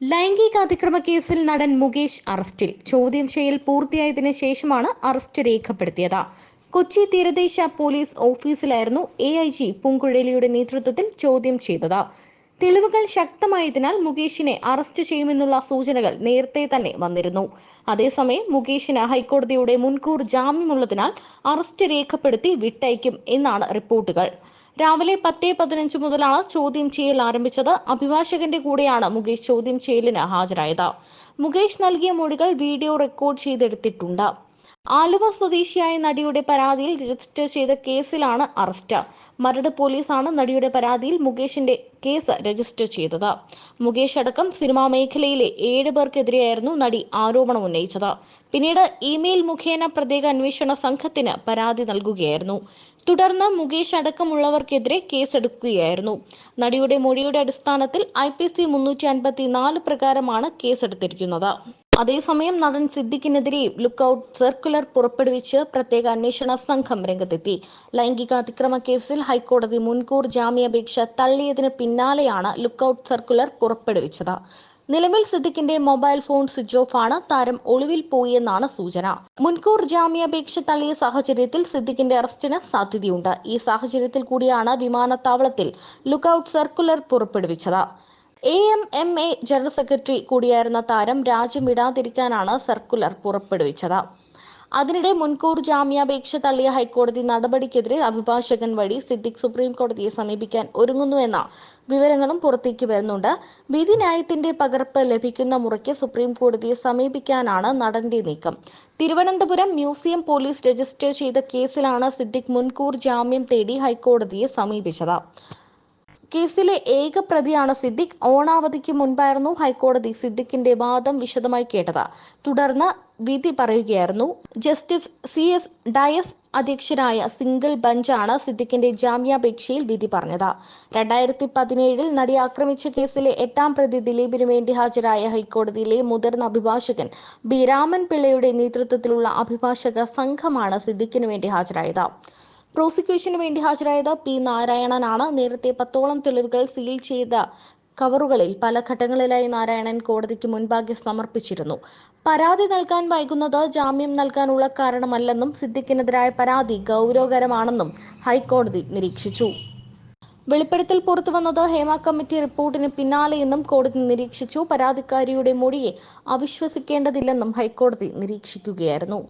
ലൈംഗിക അതിക്രമ കേസിൽ നടൻ മുകേഷ് അറസ്റ്റിൽ. ചോദ്യം ചെയ്യൽ പൂർത്തിയായതിനു ശേഷമാണ് അറസ്റ്റ് രേഖപ്പെടുത്തിയത്. കൊച്ചി തീരദേശ പോലീസ് ഓഫീസിലായിരുന്നു എ ഐ ജി പൂങ്കുഴലിയുടെ നേതൃത്വത്തിൽ ചോദ്യം ചെയ്തത്. തെളിവുകൾ ശക്തമായതിനാൽ മുകേഷിനെ അറസ്റ്റ് ചെയ്യുമെന്നുള്ള സൂചനകൾ നേരത്തെ തന്നെ വന്നിരുന്നു. അതേസമയം മുകേഷിന് ഹൈക്കോടതിയുടെ മുൻകൂർ ജാമ്യമുള്ളതിനാൽ അറസ്റ്റ് രേഖപ്പെടുത്തി വിട്ടയക്കും എന്നാണ് റിപ്പോർട്ടുകൾ. രാവിലെ പത്തേ പതിനഞ്ച് മുതലാണ് ചോദ്യം ചെയ്യൽ ആരംഭിച്ചത്. അഭിഭാഷകന്റെ കൂടെയാണ് മുകേഷ് ചോദ്യം ചെയ്യലിന് ഹാജരായത്. മുകേഷ് നൽകിയ മൊഴികൾ വീഡിയോ റെക്കോർഡ് ചെയ്തെടുത്തിട്ടുണ്ട്. ആലുവ സ്വദേശിയായ നടിയുടെ പരാതിയിൽ രജിസ്റ്റർ ചെയ്ത കേസിലാണ് അറസ്റ്റ്. മരട് പോലീസാണ് നടിയുടെ പരാതിയിൽ മുകേഷിന്റെ കേസ് രജിസ്റ്റർ ചെയ്തത്. മുകേഷ് അടക്കം സിനിമാ മേഖലയിലെ ഏഴ് പേർക്കെതിരെയായിരുന്നു നടി ആരോപണം ഉന്നയിച്ചത്. പിന്നീട് ഇമെയിൽ മുഖേന പ്രത്യേക അന്വേഷണ സംഘത്തിന് പരാതി നൽകുകയായിരുന്നു. തുടർന്ന് മുകേഷ് അടക്കമുള്ളവർക്കെതിരെ കേസെടുക്കുകയായിരുന്നു. നടിയുടെ മൊഴിയുടെ അടിസ്ഥാനത്തിൽ ഐ പി സി മുന്നൂറ്റി അൻപത്തി നാല് പ്രകാരമാണ് കേസെടുത്തിരിക്കുന്നത്. അതേസമയം നടൻ സിദ്ദിഖിനെതിരെയും ലുക്കൌട്ട് സർക്കുലർ പുറപ്പെടുവിച്ച് പ്രത്യേക അന്വേഷണ സംഘം രംഗത്തെത്തി. ലൈംഗിക അതിക്രമ കേസിൽ ഹൈക്കോടതി മുൻകൂർ ജാമ്യാപേക്ഷ തള്ളിയതിന് പിന്നാലെയാണ് ലുക്ക് ഔട്ട് സർക്കുലർ പുറപ്പെടുവിച്ചത്. നിലവിൽ സിദ്ദിഖിന്റെ മൊബൈൽ ഫോൺ സ്വിച്ച് ഓഫ് ആണ്. താരം ഒളിവിൽ പോയെന്നാണ് സൂചന. മുൻകൂർ ജാമ്യാപേക്ഷ തള്ളിയ സാഹചര്യത്തിൽ സിദ്ദിഖിന്റെ അറസ്റ്റിന് സാധ്യതയുണ്ട്. ഈ സാഹചര്യത്തിൽ കൂടിയാണ് വിമാനത്താവളത്തിൽ ലുക്ക് ഔട്ട് സർക്കുലർ പുറപ്പെടുവിച്ചത്. A M M A general secretary കൂടിയായിരുന്ന താരം രാജ്യം വിടാതിരിക്കാനാണ് സർക്കുലർ പുറപ്പെടുവിച്ചത്. അതിനിടെ മുൻകൂർ ജാമ്യാപേക്ഷ തള്ളിയ ഹൈക്കോടതി നടപടിക്കെതിരെ അഭിഭാഷകൻ വഴി സിദ്ദിഖ് സുപ്രീം കോടതിയെ സമീപിക്കാൻ ഒരുങ്ങുന്നുവെന്ന വിവരങ്ങളും പുറത്തേക്ക് വരുന്നുണ്ട്. വിധി ന്യായത്തിന്റെ പകർപ്പ് ലഭിക്കുന്ന മുറയ്ക്ക് സുപ്രീം കോടതിയെ സമീപിക്കാനാണ് നടന്റെ നീക്കം. തിരുവനന്തപുരം മ്യൂസിയം പോലീസ് രജിസ്റ്റർ ചെയ്ത കേസിലാണ് സിദ്ദിഖ് മുൻകൂർ ജാമ്യം തേടി ഹൈക്കോടതിയെ സമീപിച്ചത്. കേസിലെ ഏക പ്രതിയാണ് സിദ്ദിഖ്. ഓണാവധിക്ക് മുൻപായിരുന്നു ഹൈക്കോടതി സിദ്ദിഖിന്റെ വാദം വിശദമായി കേട്ടത്. തുടർന്ന് വിധി പറയുകയായിരുന്നു. ജസ്റ്റിസ് സി എസ് ഡയസ് അധ്യക്ഷനായ സിംഗിൾ ബെഞ്ചാണ് സിദ്ദിഖിന്റെ ജാമ്യാപേക്ഷയിൽ വിധി പറഞ്ഞത്. രണ്ടായിരത്തി പതിനേഴിൽ നടി ആക്രമിച്ച കേസിലെ എട്ടാം പ്രതി ദിലീപിന് വേണ്ടി ഹാജരായ ഹൈക്കോടതിയിലെ മുതിർന്ന അഭിഭാഷകൻ ബി രാമൻ പിള്ളയുടെ നേതൃത്വത്തിലുള്ള അഭിഭാഷക സംഘമാണ് സിദ്ദിഖിന് വേണ്ടി ഹാജരായത്. പ്രോസിക്യൂഷന് വേണ്ടി ഹാജരായത് പി നാരായണനാണ്. നേരത്തെ പത്തോളം തെളിവുകൾ സീൽ ചെയ്ത കവറുകളിൽ പല ഘട്ടങ്ങളിലായി നാരായണൻ കോടതിക്ക് മുൻപാകെ സമർപ്പിച്ചിരുന്നു. പരാതി നൽകാൻ വൈകുന്നത് ജാമ്യം നൽകാനുള്ള കാരണമല്ലെന്നും സിദ്ദിഖിനെതിരായ പരാതി ഗൗരവകരമാണെന്നും ഹൈക്കോടതി നിരീക്ഷിച്ചു. വെളിപ്പെടുത്തൽ പുറത്തുവന്നത് ഹേമ കമ്മിറ്റി റിപ്പോർട്ടിന് പിന്നാലെയെന്നും കോടതി നിരീക്ഷിച്ചു. പരാതിക്കാരിയുടെ മൊഴിയെ അവിശ്വസിക്കേണ്ടതില്ലെന്നും ഹൈക്കോടതി നിരീക്ഷിക്കുകയായിരുന്നു.